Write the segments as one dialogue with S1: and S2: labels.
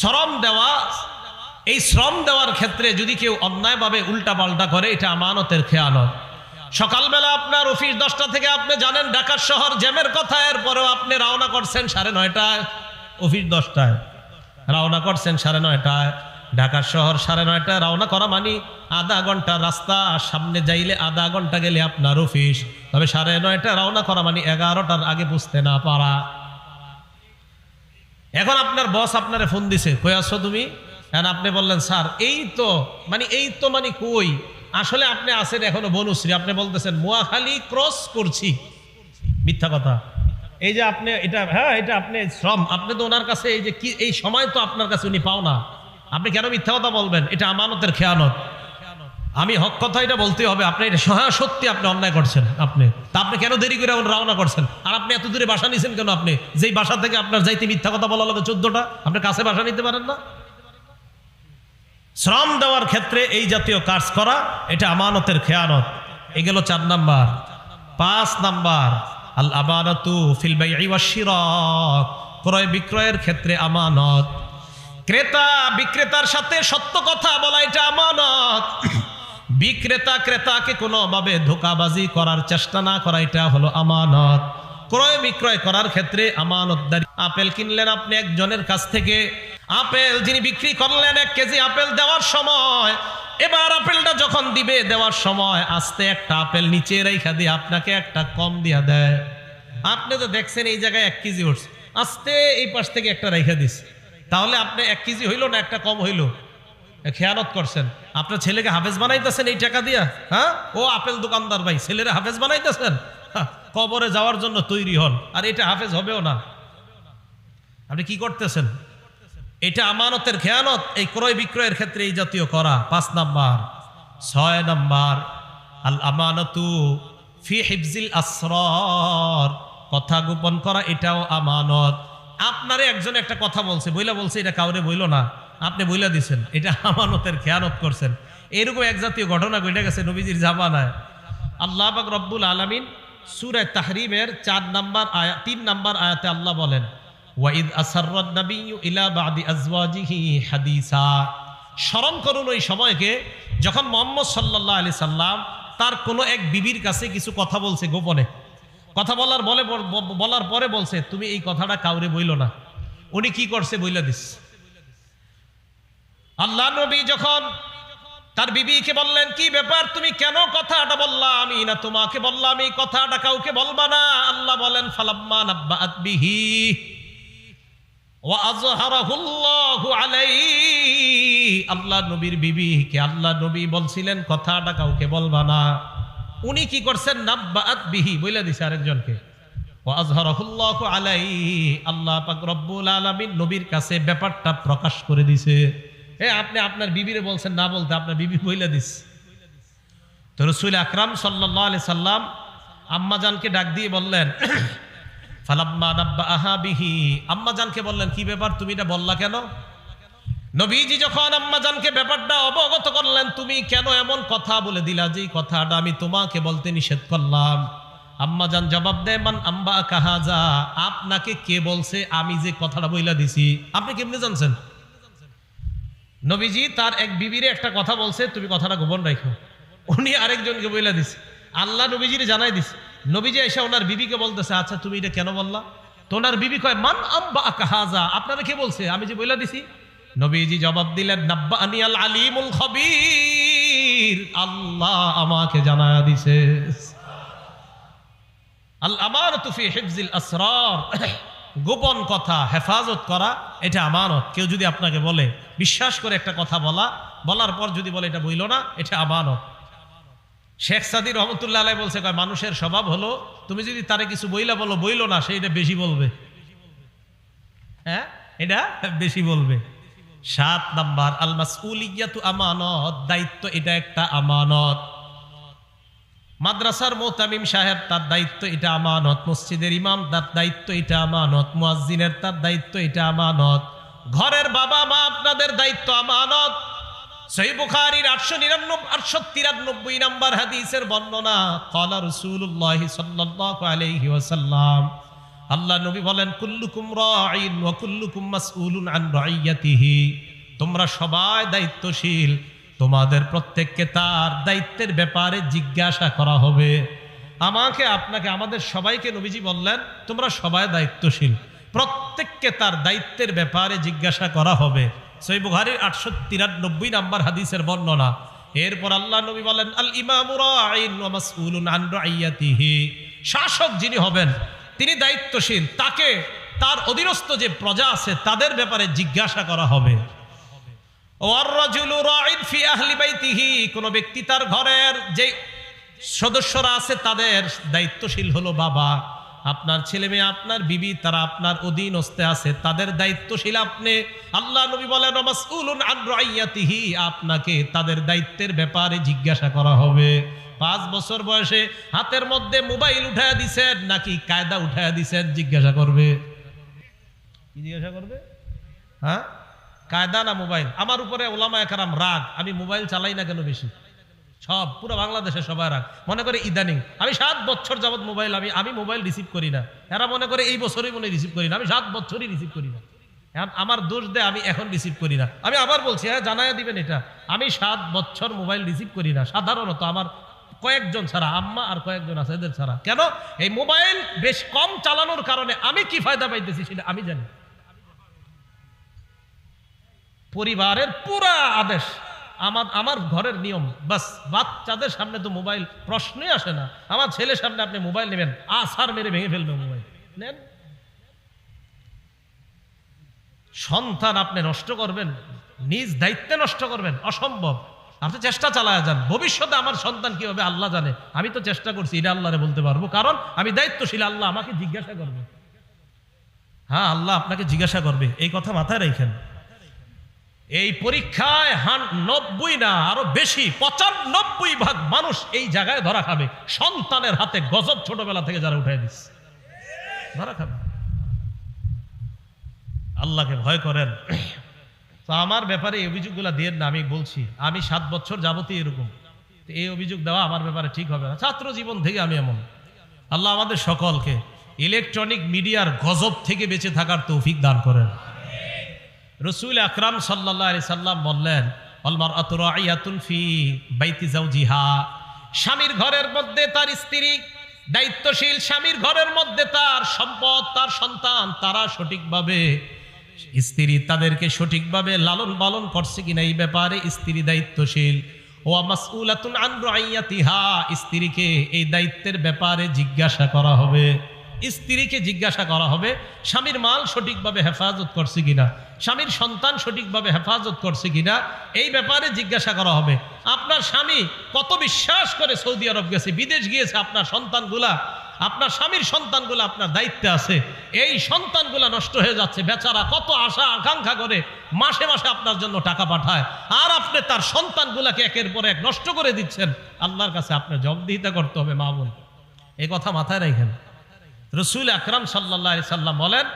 S1: শ্রম দেওয়া, এই শ্রম দেওয়ার ক্ষেত্রে যদি কেউ অন্যায়ভাবে উল্টা পাল্টা করে, এটা আমানতের খেয়ানত সকালবেলা আপনার অফিস দশটা থেকে আপনি জানেন, ঢাকার শহর জ্যামের কথা, এরপরেও আপনি রওনা করছেন সাড়ে নয়টায়। অফিস দশটায়। রওনা করছেন সাড়ে নয়টায়। ঢাকার শহর সাড়ে নয়টায় রওনা করা মানে আধা ঘণ্টা রাস্তা, আর সামনে যাইলে আধা ঘণ্টা গেলে আপনার অফিস। তবে সাড়ে নয়টায় রওনা করা মানে এগারোটার আগে বুঝতে না পারা। এখন আপনার বস আপনারে ফোন দিছে, কই আসছো তুমি? এখন আপনি বললেন, স্যার, এই তো মানে এই তো মানে কই? আসলে আপনি আছেন এখনও বনুশ্রী, আপনি বলতেছেন, মোয়াখালী ক্রস করছি। মিথ্যা কথা। এই যে আপনি এটা হ্যাঁ এটা আপনি শ্রম, আপনি তো ওনার কাছে এই যে কি, এই সময় তো আপনার কাছে উনি পাও না আপনি কেন মিথ্যা কথা বলবেন? এটা আমানতের খেয়ানত। আমি হক কথা এটা বলতে হবে। আপনি এটা সহায় সত্যি আপনি অন্যায় করছেন, আপনি। তা আপনি কেন দেরি করে রওনা করছেন? আর আপনি এত দূরে বাসা নিছেন কেন আপনি? যেই বাসা থেকে আপনার যাইতে মিথ্যা কথা বলা লাগে চোদ্দটা, আপনি কাছে বাসা নিতে পারেন না? শ্রম দেওয়ার ক্ষেত্রে এই জাতীয় কাজ করা, এটা আমানতের খেয়ানত। এ গেল চার নাম্বার। পাঁচ নাম্বার, আল আমানতু ফিল বাই'i ওয়াশ ক্রয় বিক্রয়ের ক্ষেত্রে আমানত। ক্রেতা বিক্রেতার সাথে সত্য কথা বলা, এটা আমানত। বিক্রেতা ক্রেতাকে কোনোভাবে ধোকাবাজি করার চেষ্টা না করা, এটা হলো আমানত। ক্রয় বিক্রয় করার ক্ষেত্রে আমানতদারি। আপেল কিনলেন আপনি একজনের কাছ থেকে, আপেল যিনি বিক্রি করলেন এক কেজি আপেল দেওয়ার সময়, এবার আপেলটা যখন দিবে দেওয়ার সময়, আস্তে একটা আপেল নিচে রেখা দিয়ে আপনাকে একটা কম দিয়া দেয়। আপনি তো দেখছেন এই জায়গায় এক কেজি উঠছে। আস্তে এই পাশ থেকে একটা রেখা দিস তাহলে আপনি এক কেজি হইল না একটা কম হইল? খেয়ানত করছেন। আপনার ছেলেকে হাফেজ বানাইতেছেন এই টাকা দিয়া? হ্যাঁ? ও আপেল দোকানদার ভাই, ছেলেরা হাফেজ বানাইতেছেন? কবরে যাওয়ার জন্য তৈরি হন। আর এটা হাফেজ হবেও না। আপনি কি করতেছেন? এটা আমানতের খেয়ানত, এই ক্রয় বিক্রয়ের ক্ষেত্রে এই জাতীয় করা। পাঁচ নাম্বার। ছয় নাম্বার, আল আমানতু ফি হিফজিল আসরর। কথা গোপন করা, এটাও আমানত। আপনারে একজন একটা কথা বলছে, বইলা বলছে, এটা কাউরে বইলো না। আপনি বইলা দিছেন, এটা আমানতের খেয়ানত করছেন। এরকম এক জাতীয় ঘটনা ঘটে গেছে নবীজির জামানায়। আল্লাহ পাক রব্বুল আলামিন সূরা তাহরিমের চার নাম্বার আয়া, তিন নাম্বার আয়াতে আল্লাহ বলেন ওয়াইদ আজওয়াজিহি হাদিসা। স্মরণ করুন ওই সময়কে, যখন মোহাম্মদ সাল্লাল্লাহু আলাইহি সাল্লাম তার কোনো এক বিবির কাছে কিছু কথা বলছে গোপনে। কথা বলার বলে, বলার পরে বলছে, তুমি এই কথাটা কাউরে বইল না। উনি কি করছে বইলা দিস? আল্লাহ নবী যখন তার বিবিকে বললেন, কি ব্যাপার? তুমি কেন কথাটা বললা আমি না তোমাকে বললাম এই কথাটা কাউকে বলবা না? আল্লাহ বলেন, ফালাম্মা নাব্বাআত বিহি ওয়া আযহারাহুল্লাহু আলাইহি। আল্লাহ নবীর বিবিকে আল্লাহ নবী বলছিলেন, কথাটা কাউকে বলবা না। উনি কি করছেন? নাব্বাআত বিহি বইলা দিছে আরেকজনকে। আল্লাহ পাক রব্বুল আলামিন নবীর কাছে ব্যাপারটা প্রকাশ করে দিছে। এ, আপনি আপনার বিবিরে বলছেন, না বলতে আপনার বিবি বইলা দিস। তো রসুল আকরাম সাল্লাহ আলি সাল্লাম আম্মাজানকে ডাক দিয়ে বললেন, ফালাম্মা নাব্বা আহা বিহি। আম্মাজানকে বললেন, কি ব্যাপার, তুমি এটা বললা কেন? নবীজি যখন আম্মাজানকে ব্যাপারটা অবগত করলেন, তুমি কেন এমন কথা বলে দিলা? যে কথাটা আমি তোমাকে বলতে নিষেধ করলাম। আম্মাজান জবাব দেয়, মান আম্বা কাহাজা আপনাকে কে বলছে, আমি যে কথাটা বইলা দিছি। আপনি কেমনে জানছেন? নবীজি তার এক বিবিরে একটা কথা বলছে, তুমি কথাটা গোপন রাখো। উনি আরেকজনকে বইলা দিছে। আল্লাহ নবীজিরে জানাই দিছে। নবীজি এসে ওনার বিবিকে বলতেছে আচ্ছা তুমি এটা কেন বললা? তো ওনার বিবি কয়, মান আম্বা কাহাজা আপনারা কে বলছে? আমি যে বইলা দিছি। নবীজি জবাব দিলেন নাব্বা আনিয়াল আলিমুল খবির। আল্লাহ আমাকে জানায়া দিছে। আল আমানত ফি হিফজিল আসরার। গোপন কথা, হেফাজত করা, এটা আমানত। কেউ যদি আপনাকে বলে, বিশ্বাস করে একটা কথা বলা, বলার পর যদি বলে এটা বইল না, এটা আমানত। শেখ সাদি রহমতুল্লাহ আলাই বলছে, কয়, মানুষের স্বভাব হলো, তুমি যদি তারে কিছু বইলা বলো, বইল না, সে এটা বেশি বলবে। হ্যাঁ? এটা বেশি বলবে। সাত নাম্বার আল মাসউলিয়াতু আমানত দায়িত্ব এটা একটা আমানত। মাদ্রাসার মোতামিম সাহেব, তার দায়িত্ব এটা আমানত। মসজিদের ইমাম, তার দায়িত্ব এটা আমানত। মুয়াজ্জিনের, তার দায়িত্ব এটা আমানত। ঘরের বাবা মা, আপনাদের দায়িত্ব আমানত। সহি বুখারীর আটশো নিরানব্বই আটশো তিরানব্বই নাম্বার হাদিসের বর্ণনা কলা রসুল্লাহ সাল্লাল্লাহু আলাইহি ওয়াসাল্লাম। আল্লাহ নবী বলেন, কুল্লুকুম রাইন ওয়া কুল্লুকুম মাসউলুন আন রাইয়াতিহি তোমরা সবাই দায়িত্বশীল। তোমাদের প্রত্যেককে তার দায়িত্বের ব্যাপারে জিজ্ঞাসা করা হবে। আমাকে, আপনাকে, আমাদের সবাইকে নবীজি বললেন, তোমরা সবাই দায়িত্বশীল। প্রত্যেককে তার দায়িত্বের ব্যাপারে জিজ্ঞাসা করা হবে। সই বুহারির আটশো তিরানব্বই নাম্বার হাদিসের বর্ণনা। এরপর আল্লাহ নবী বলেন, আল ইমামুরাইয়াতিহি শাসক যিনি হবেন, তিনি দায়িত্বশীল। তাকে, তার অধীনস্থ যে প্রজা আছে, তাদের ব্যাপারে জিজ্ঞাসা করা হবে ওয়াররাজুলু রাইন ফি আহলি বাইতিহি কোন ব্যক্তি তার ঘরের যে সদস্যরা আছে তাদের দায়িত্বশীল হলো বাবা। আপনার ছেলে মেয়ে আপনার বিবি তারা আপনার অধীনস্থে আছে তাদের দায়িত্বশীল আপনি। আল্লাহ নবী বলেন আপনাকে তাদের দায়িত্বের ব্যাপারে জিজ্ঞাসা করা হবে। পাঁচ বছর বয়সে হাতের মধ্যে মোবাইল উঠায়া দিছেন নাকি কায়দা উঠায়া দিছেন জিজ্ঞাসা করবে। কি জিজ্ঞাসা করবে? হ্যাঁ? কায়দা না মোবাইল? আমার উপরে ওলামা একরাম রাগ। আমি মোবাইল চালাই না কেন বেশি? সব, পুরো বাংলাদেশে সবাই রাগ। মনে করে ইদানিং, আমি সাত বছর যাবত মোবাইল, আমি আমি মোবাইল রিসিভ করি না। এরা মনে করে এই বছরই মনে রিসিভ করি না। আমি সাত বছরই রিসিভ করি না। এখন আমার দোষ দেয় আমি এখন রিসিভ করি না। আমি আবার বলছি হ্যাঁ জানাইয়া দিবেন এটা। আমি সাত বছর মোবাইল রিসিভ করি না। সাধারণত আমার কয়েকজন ছাড়া, আম্মা আর কয়েকজন আছে এদের ছাড়া। কেন? এই মোবাইল বেশ কম চালানোর কারণে আমি কি ফায়দা পাইতেছি সেটা আমি জানি। পরিবারের পুরা আদেশ। আমার আমার ঘরের নিয়ম, বাস, বাচ্চাদের সামনে তো মোবাইল প্রশ্নই আসে না। আমার ছেলের সামনে আপনি মোবাইল নেবেন আসার মেরে ভেঙে ফেলবে মোবাইল। নেন। সন্তান আপনি নষ্ট করবেন, নিজ দায়িত্বে নষ্ট করবেন, অসম্ভব। আপনি চেষ্টা চালায় যান, ভবিষ্যতে আমার সন্তান কি হবে আল্লাহ জানে? আমি তো চেষ্টা করছি, এটা আল্লাহরে বলতে পারব। কারণ আমি দায়িত্বশীল, আল্লাহ আমাকে জিজ্ঞাসা করবে। হ্যাঁ আল্লাহ আপনাকে জিজ্ঞাসা করবে, এই কথা মাথায় রেখেন। এই পরীক্ষায় হান নব্বই না, আরও বেশি, পঁচানব্বই ভাগ মানুষ এই জায়গায় ধরা খাবে। সন্তানের হাতে গজব ছোটবেলা থেকে যারা উঠে দিস ধরা খাবে। আল্লাহকে ভয় করেন। তো আমার ব্যাপারে এই অভিযোগগুলো দিয়ে না, আমি বলছি, আমি সাত বছর যাবতীয় এরকম। এই অভিযোগ দেওয়া আমার ব্যাপারে ঠিক হবে না। ছাত্র জীবন থেকে আমি এমন। আল্লাহ আমাদের সকলকে ইলেকট্রনিক মিডিয়ার গজব থেকে বেঁচে থাকার তৌফিক দান করেন। রসুল আকরাম সাল্লাহ সাল্লাম বললেন অলমার আতুরাইয়াতুন ফি বাইতি জাউজিহা স্বামীর ঘরের মধ্যে তার স্ত্রী, দায়িত্বশীল স্বামীর ঘরের মধ্যে তার সম্পদ, তার সন্তান, তারা সঠিকভাবে, স্ত্রী তাদেরকে সঠিকভাবে লালন পালন করছে কিনা এই ব্যাপারে স্ত্রী দায়িত্বশীল। ও মাসউলাতুন আন আইয়াতিহা স্ত্রীকে এই দায়িত্বের ব্যাপারে জিজ্ঞাসা করা হবে। স্ত্রীকে জিজ্ঞাসা করা হবে, স্বামীর মাল সঠিকভাবে হেফাজত করছে কিনা, স্বামীর সন্তান সঠিকভাবে হেফাজত করছে কিনা, এই ব্যাপারে জিজ্ঞাসা করা হবে। আপনার স্বামী কত বিশ্বাস করে সৌদি আরব গেছে, বিদেশ গিয়েছে, আপনার সন্তানগুলা, আপনার স্বামীর সন্তানগুলো আপনার দায়িত্বে আছে, এই সন্তানগুলা নষ্ট হয়ে যাচ্ছে, বেচারা কত আশা, আকাঙ্ক্ষা করে মাসে মাসে আপনার জন্য টাকা পাঠায়, আর আপনি তার সন্তানগুলাকে একের পর এক নষ্ট করে দিচ্ছেন, আল্লাহর কাছে আপনার জবাবদিহিতা করতে হবে, মা বোন। এই কথা মাথায় রাখেন। রসুল আকরাম সাল্লাহ সাল্লাম বলেন,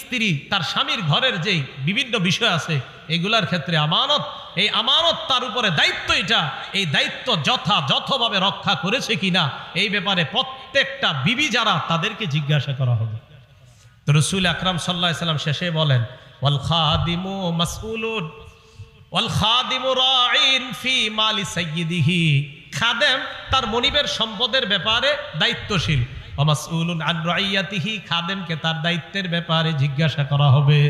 S1: স্ত্রী তার স্বামীর ঘরের যেই বিভিন্ন বিষয় আছে, এগুলার ক্ষেত্রে আমানত, এই আমানত তার উপরে দায়িত্ব এটা, এই দায়িত্ব যথাযথভাবে রক্ষা করেছে কিনা, এই ব্যাপারে প্রত্যেকটা বিবি যারা তাদেরকে জিজ্ঞাসা করা হবে। তো রসুল আকরাম সাল্লাহ সাল্লাম শেষে বলেন, ওয়াল খাদিমু মাসউলুন, ওয়াল খাদিমু রাইন ফি মালি সাইয়্যিদিহি। খাদেম তার মনিবের সম্পদের ব্যাপারে দায়িত্বশীল। অমাসউলুন আন রাইয়াতিহি, খাদেমকে তার দায়িত্বের ব্যাপারে জিজ্ঞাসা করা হবে।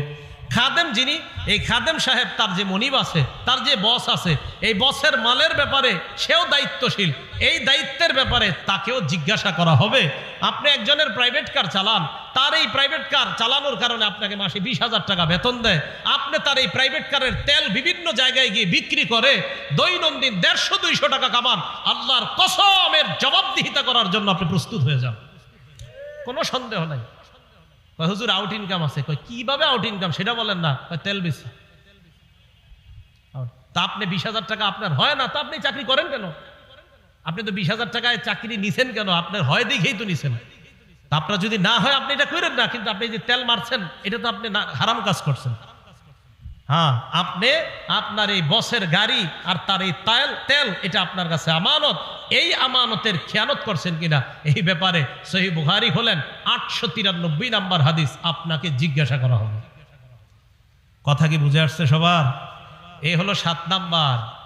S1: খাদেম যিনি, এই খাদেম সাহেব তার যে মনিব আছে, তার যে বস আছে, এই বসের মালের ব্যাপারে সেও দায়িত্বশীল। এই দায়িত্বের ব্যাপারে তাকেও জিজ্ঞাসা করা হবে। আপনি একজনের প্রাইভেট কার চালান, তার এই প্রাইভেট কার চালানোর কারণে আপনাকে মাসে বিশ হাজার টাকা বেতন দেয়। আপনি তার এই প্রাইভেট কারের তেল বিভিন্ন জায়গায় গিয়ে বিক্রি করে দৈনন্দিন দেড়শো দুইশো টাকা কামান, আল্লাহর কসমের জবাবদিহিতা করার জন্য আপনি প্রস্তুত হয়ে যান। কোনো সন্দেহ নাই। হুজুর আউট ইনকাম আছে। কয়, কীভাবে আউট ইনকাম সেটা বলেন না। তেল বেশি তা আপনি বিশ হাজার টাকা আপনার হয় না, তা আপনি চাকরি করেন কেন? আপনি তো বিশ হাজার টাকায় চাকরি নিছেন কেন? আপনার হয় দেখেই তো নিছেন। তা আপনার যদি না হয়, আপনি এটা করেন না, কিন্তু আপনি যে তেল মারছেন, এটা তো আপনি হারাম কাজ করছেন। হ্যাঁ আপনি আপনার এই বসের গাড়ি আর তার এই তেল, এটা আপনার কাছে আমানত। এই আমানতের খেয়ানত করছেন কিনা? এই ব্যাপারে সহি বুহারি হলেন আটশো তিরানব্বই নাম্বার হাদিস। আপনাকে জিজ্ঞাসা করা হবে। কথা কি বুঝে আসছে সবার? এই হলো সাত নাম্বার।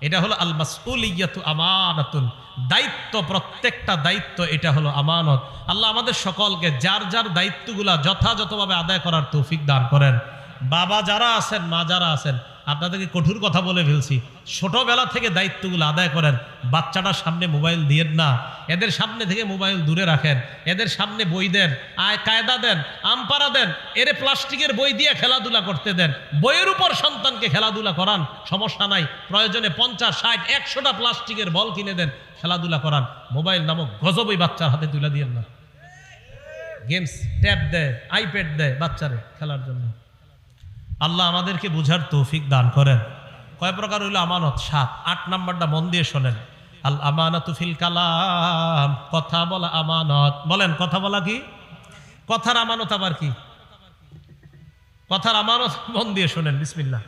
S1: এটা হলো আল মাসউলিয়াতু আমানাতুন। দায়িত্ব, প্রত্যেকটা দায়িত্ব, এটা হলো আমানত। আল্লাহ আমাদের সকলকে যার যার দায়িত্বগুলা যথাযথভাবে আদায় করার তৌফিক দান করেন। বাবা যারা আছেন, মা যারা আছেন আপনাদেরকে কঠোর কথা বলে ফেলছি। ছোটবেলা থেকে দায়িত্বগুলো আদায় করেন। বাচ্চাটার সামনে মোবাইল দিয়েন না। এদের সামনে থেকে মোবাইল দূরে রাখেন। এদের সামনে বই দেন। আয় কায়দা দেন। আমপারা দেন। এরে প্লাস্টিকের বই দিয়ে খেলাধুলা করতে দেন। বইয়ের উপর সন্তানকে খেলাধুলা করান। সমস্যা নাই। প্রয়োজনে পঞ্চাশ, ষাট, একশোটা প্লাস্টিকের বল কিনে দেন। খেলাধুলা করান। মোবাইল নামক গজবই বাচ্চার হাতে তুলে দিয়েন না। গেমস, ট্যাব দেয়, আইপ্যাড দেয় বাচ্চারে খেলার জন্য। আল্লাহ আমাদেরকে বুঝার তৌফিক দান করেন। কয় প্রকার হইল আমানত? সাত। আট নাম্বারটা মন দিয়ে শোনেন। আল আমানত ফিল কালাম। কথা বলা আমানত। বলেন, কথা বলা কি? কথার আমানত আবার কি? কথার আমানত মন দিয়ে শোনেন, বিসমিল্লাহ।